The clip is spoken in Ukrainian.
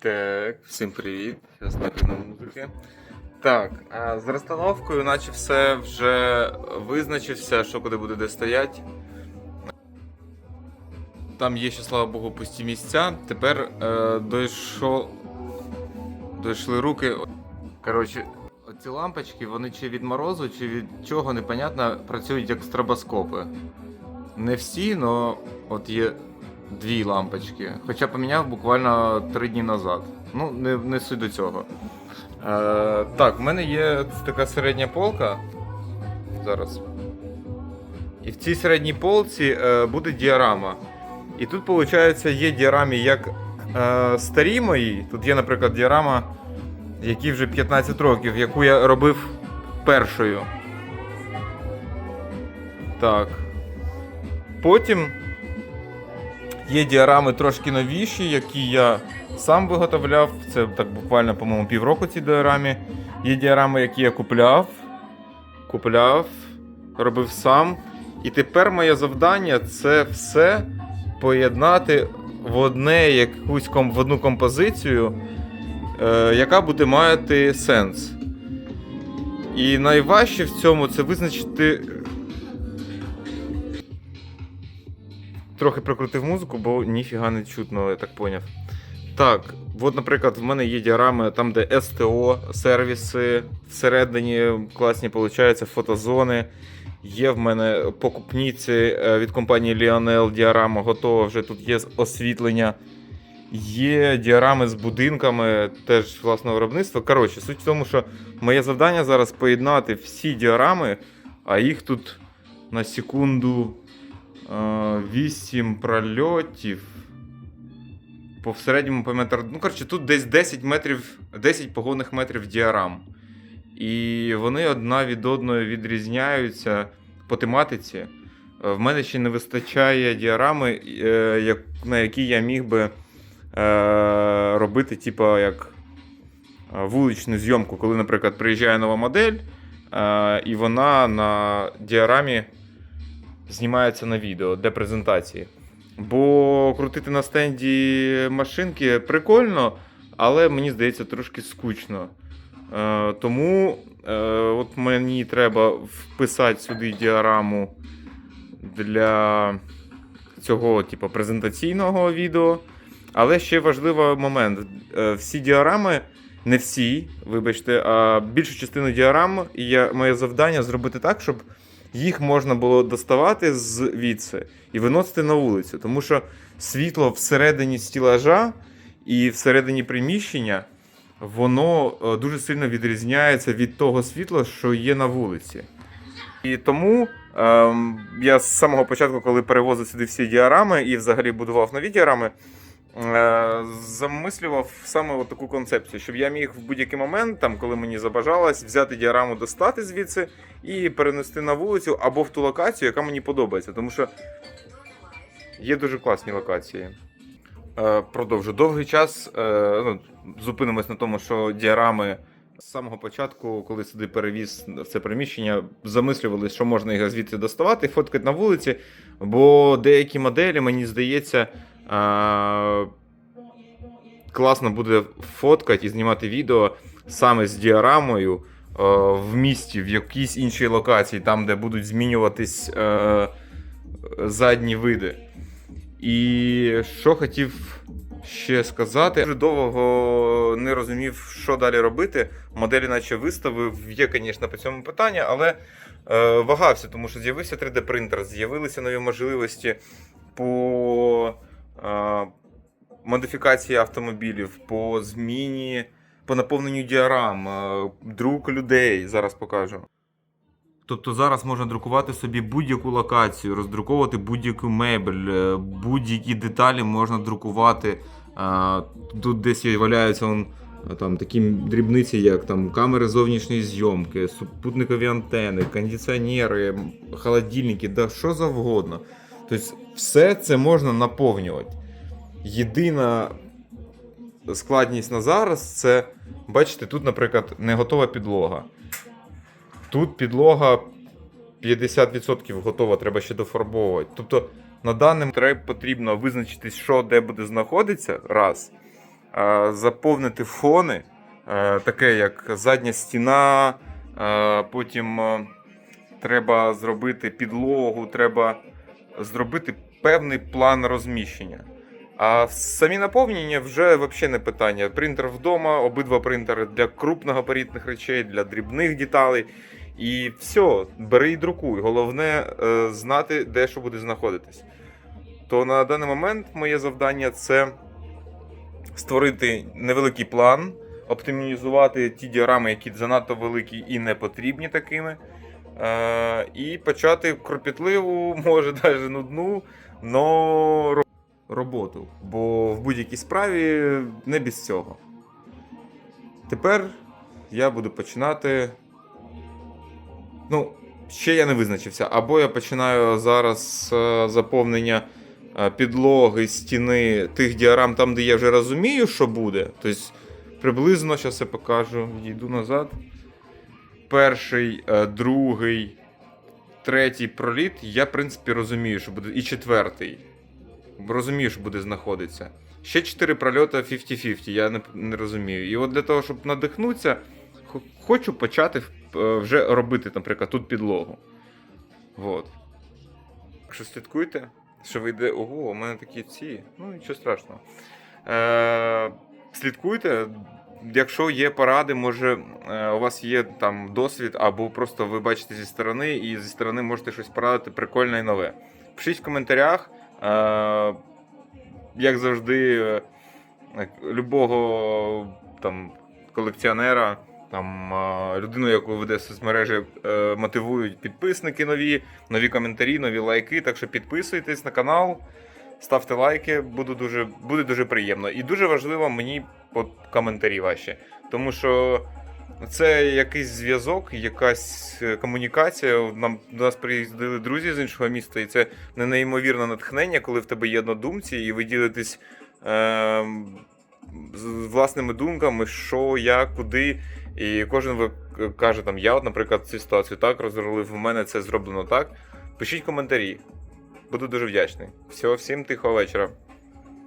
Так, всім привіт. Зараз накину музики. Так, а з розстановкою, наче все вже визначився, що куди буде де стоять. Там є ще, слава Богу, пусті місця. Тепер е, дійшов. Дійшли руки. Коротше, оці лампочки, вони чи від морозу, чи від чого, непонятно, працюють як стробоскопи. Не всі, але от є дві лампочки. Хоча поміняв буквально три дні назад. Ну, не, суть до цього. Е, так, в мене є така середня полка. Зараз. І в цій середній полці е, буде діарама. І тут, виходить, є діарамі як е, старі мої. Тут є, наприклад, діарама, якій вже 15 років, яку я робив першою. Так. Потім є діарами трошки новіші, які я сам виготовляв. Це так буквально, по-моєму, півроку ці діарамі. Є діарами, які я купляв. Купляв, робив сам. І тепер моє завдання це все поєднати в одне якусь в одну композицію, е, яка буде мати сенс. І найважче в цьому це визначити. Трохи прикрутив музику, бо ніфіга не чутно, я так поняв. Так, от, наприклад, в мене є діарами там, де СТО, сервіси, всередині класні, виходить, фотозони. Є в мене покупніці е, від компанії Lionel діарама готова, вже тут є освітлення. Є діарами з будинками, теж власного виробництва. Коротше, суть в тому, що моє завдання зараз поєднати всі діарами, а їх тут на секунду 8 прольотів. По середньому по метр. Ну, коротше, тут десь 10 метрів, 10 погонних метрів діарам. І вони одна від одної відрізняються по тематиці. Е, В мене ще не вистачає діарами, е, на які я міг би е, робити, типа, як е, вуличну зйомку, коли, наприклад, приїжджає нова модель, е, і вона на діарамі знімається на відео для презентації. Бо крутити на стенді машинки прикольно, але мені здається трошки скучно. Е, тому е, от мені треба вписати сюди діараму для цього типу, презентаційного відео. Але ще важливий момент: Е, всі діарами, не всі, вибачте, а більшу частину діарам, і я, моє завдання зробити так, щоб їх можна було доставати звідси і виносити на вулицю. Тому що світло всередині стілажа і всередині приміщення воно е, дуже сильно відрізняється від того світла, що є на вулиці. І тому ем, я з самого початку, коли перевозив сюди всі діарами і взагалі будував нові діарами, замислював саме от таку концепцію, щоб я міг в будь-який момент, там, коли мені забажалось, взяти діараму, достати звідси і перенести на вулицю або в ту локацію, яка мені подобається. Тому що є дуже класні локації. Е, Продовжу. Довгий час е, ну, зупинимось на тому, що діарами з самого початку, коли сюди перевіз це приміщення, замислювалися, що можна їх звідти доставати, фоткати на вулиці. Бо деякі моделі, мені здається, е, класно буде фоткати і знімати відео саме з діарамою е, в місті, в якійсь іншій локації, там, де будуть змінюватись е, задні види. І що хотів ще сказати, дуже довго не розумів, що далі робити. Моделі наче виставив. Є, звісно, по цьому питання, але е, вагався, тому що з'явився 3D-принтер, з'явилися нові можливості по модифікації автомобілів, по зміні, по наповненню діарам, е, друк людей. Зараз покажу. Тобто зараз можна друкувати собі будь-яку локацію, роздруковувати будь-яку мебель, е, будь-які деталі можна друкувати. Тут десь валяються он, там, такі дрібниці, як там, камери зовнішньої зйомки, супутникові антени, кондиціонери, холодильники, да що завгодно. Тобто все це можна наповнювати. Єдина складність на зараз це, бачите, тут, наприклад, не готова підлога. Тут підлога 50% готова, треба ще дофарбовувати. Тобто на даному треба потрібно визначитись, що де буде знаходитися, раз. заповнити фони, е, таке як задня стіна, е, потім е, треба зробити підлогу, треба зробити певний план розміщення. А самі наповнення вже взагалі не питання. Принтер вдома, обидва принтери для крупногабаритних речей, для дрібних деталей. І все, бери і друкуй. Головне е, знати, де що буде знаходитись. То на даний момент моє завдання це створити невеликий план, оптимізувати ті діаграми, які занадто великі і не потрібні такими. Е, і почати кропітливу, може навіть нудну, но роботу. Бо в будь-якій справі не без цього. Тепер я буду починати. Ну, ще я не визначився. Або я починаю зараз е, заповнення е, підлоги, стіни тих діаграм, там, де я вже розумію, що буде. Тобто, приблизно, зараз я покажу, йду назад. Перший, е, другий, третій проліт, я, в принципі, розумію, що буде. І четвертий. Розумію, що буде знаходитися. Ще 4 прольоти 50-50, я не, не розумію. І от для того, щоб надихнутися, хочу почати е, вже робити, наприклад, тут підлогу. Вот. Якщо слідкуйте, що вийде. Ого, у мене такі ці. Ну, нічого страшного. Е, слідкуйте. Якщо є поради, може е, у вас є там досвід, або просто ви бачите зі сторони, і зі сторони можете щось порадити прикольне і нове. Пишіть в коментарях. Як завжди, любого там колекціонера, там людину, яку веде соцмережі, е, мотивують підписники нові, нові коментарі, нові лайки. Так що підписуйтесь на канал, ставте лайки, буду дуже, буде дуже приємно. І дуже важливо мені коментарі ваші. Тому що це якийсь зв'язок, якась е, комунікація. Нам до нас приїздили друзі з іншого міста, і це не неймовірне натхнення, коли в тебе є однодумці, і ви ділитесь е, з власними думками, що, як, куди. І кожен ви каже, там, я, от, наприклад, цю ситуацію так розрулив, в мене це зроблено так. Пишіть коментарі. Буду дуже вдячний. Всього, всім тихого вечора.